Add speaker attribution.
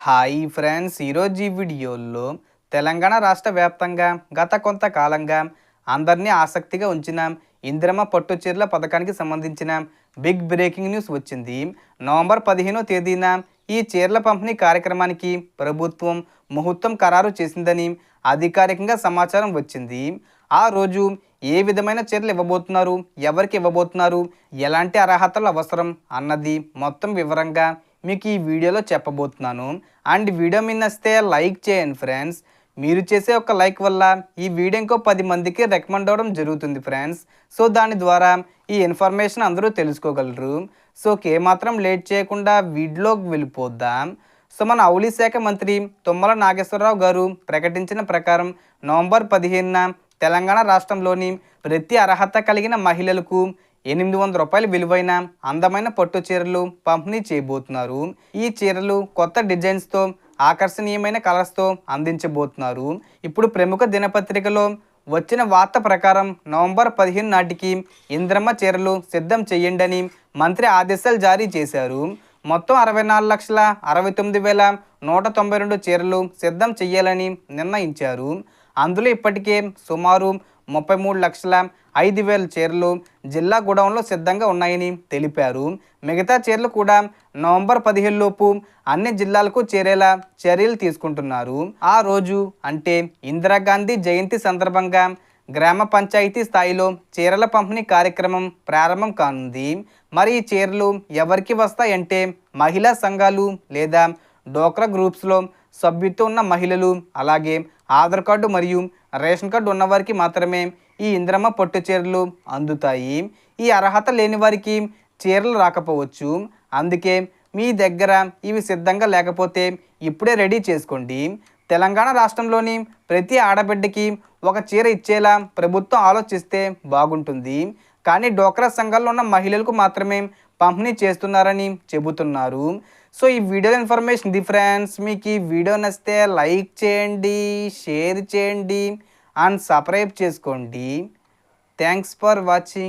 Speaker 1: Hi friends ఈరోజు ఈ వీడియోలో తెలంగాణ రాష్ట్ర వ్యాప్తంగా గత కొంతకాలంగా అందరినీ ఆసక్తిగా ఉంచిన ఇందిరమ్మ పట్టు చీరల పథకానికి సంబంధించిన బిగ్ బ్రేకింగ్ న్యూస్ వచ్చింది. నవంబర్ పదిహేనో తేదీన ఈ చీరల పంపిణీ కార్యక్రమానికి ప్రభుత్వం ముహూర్తం ఖరారు చేసిందని అధికారికంగా సమాచారం వచ్చింది. ఆ రోజు ఏ విధమైన చీరలు ఇవ్వబోతున్నారు ఎవరికి ఇవ్వబోతున్నారు ఎలాంటి అర్హతలు అవసరం అన్నది మొత్తం వివరంగా మీకు ఈ వీడియోలో చెప్పబోతున్నాను. అండ్ వీడియో మీ నచ్చితే లైక్ చేయండి ఫ్రెండ్స్. మీరు చేసే ఒక లైక్ వల్ల ఈ వీడియో ఇంకో పది మందికి రికమెండ్ అవ్వడం జరుగుతుంది ఫ్రెండ్స్. సో దాని ద్వారా ఈ ఇన్ఫర్మేషన్ అందరూ తెలుసుకోగలరు. సో ఏమాత్రం లేట్ చేయకుండా వీడియోకి వెళ్ళిపోద్దాం సో మన అవులీ శాఖ మంత్రి తుమ్మల నాగేశ్వరరావు గారు ప్రకటించిన ప్రకారం నవంబర్ పదిహేనున తెలంగాణ రాష్ట్రంలోని ప్రతి అర్హత కలిగిన మహిళలకు ఎనిమిది వందల రూపాయల విలువైన అందమైన పట్టు చీరలు పంపిణీ చేయబోతున్నారు. ఈ చీరలు కొత్త డిజైన్స్తో ఆకర్షణీయమైన కలర్స్తో అందించబోతున్నారు. ఇప్పుడు ప్రముఖ దినపత్రికలో వచ్చిన వార్త ప్రకారం నవంబర్ పదిహేను నాటికి ఇంద్రమ్మ చీరలు సిద్ధం చేయండి అని మంత్రి ఆదేశాలు జారీ చేశారు. మొత్తం అరవై నాలుగు లక్షల అరవై తొమ్మిది వేల నూట తొంభై రెండు చీరలు సిద్ధం చేయాలని నిర్ణయించారు. అందులో ఇప్పటికే సుమారు ముప్పై మూడు లక్షల ఐదు వేల చీరలు జిల్లా గోడౌన్లో సిద్ధంగా ఉన్నాయని తెలిపారు. మిగతా చీరలు కూడా నవంబర్ పదిహేను లోపు అన్ని జిల్లాలకు చేరేలా చర్యలు తీసుకుంటున్నారు. ఆ రోజు అంటే ఇందిరాగాంధీ జయంతి సందర్భంగా గ్రామ పంచాయతీ స్థాయిలో చీరల పంపిణీ కార్యక్రమం ప్రారంభం కానుంది. మరి ఈ చీరలు ఎవరికి వస్తాయంటే మహిళా సంఘాలు లేదా డోక్రా గ్రూప్స్లో సభ్యుతో ఉన్న మహిళలు అలాగే ఆధార్ కార్డు మరియు రేషన్ కార్డు ఉన్నవారికి మాత్రమే ఈ ఇంద్రమ్మ పట్టు చీరలు అందుతాయి. ఈ అర్హత లేని వారికి చీరలు రాకపోవచ్చు. అందుకే మీ దగ్గర ఇవి సిద్ధంగా లేకపోతే ఇప్పుడే రెడీ చేసుకోండి. తెలంగాణ రాష్ట్రంలోని ప్రతి ఆడబిడ్డకి ఒక చీర ఇచ్చేలా ప్రభుత్వం ఆలోచిస్తే బాగుంటుంది. కానీ డోక్రా సంఘాల్లో ఉన్న మహిళలకు మాత్రమే పంపిణీ చేస్తున్నారని చెబుతున్నారు. సో ఈ వీడియో ఇన్ఫర్మేషన్ ది ఫ్రెండ్స్. మీకు ఈ వీడియో నచ్చితే లైక్ చేయండి షేర్ చేయండి అండ్ సబ్స్క్రైబ్ చేసుకోండి. Thanks for watching.